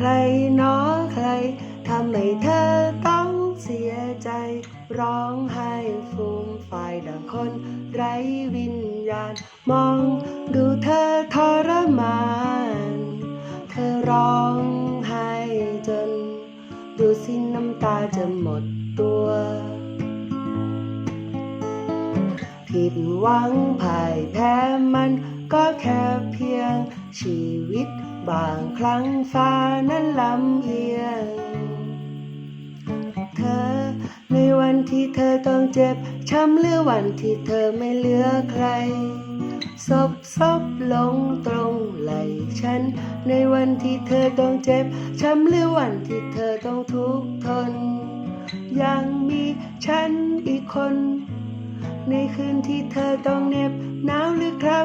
ใครหนอใครทำให้เธอต้องเสียใจ ร้องไห้ฟูมฟายดังคนไร้วิญญาณ มองดูเธอทรมาน เธอร้องไห้จน ดูสิน้ำตาจะหมดตัว ผิดหวังพ่ายแพ้มันก็แค่เพียงชีวิตบางครั้งฟ้านั้นลำเอียง เธอในวันที่เธอต้องเจ็บช้ำหรือวันที่เธอไม่เหลือใครศพซบลงตรงไหลฉัน ในวันที่เธอต้องเจ็บช้ำหรือวันที่เธอต้องทุกข์ทน ยังมีฉันอีกคน ในคืนที่เธอต้องเหน็บหนาวหรือคราว